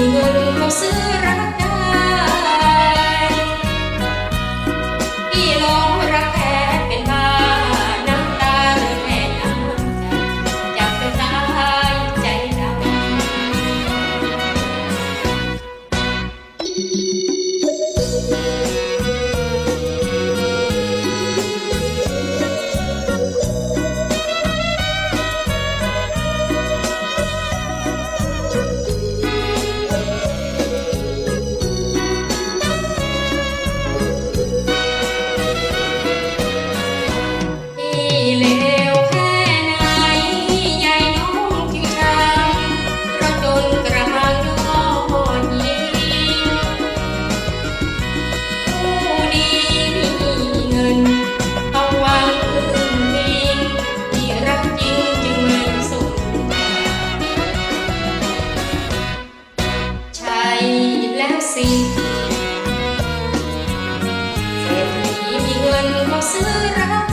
ที่เงินไมาซื้อรัก absolutely right.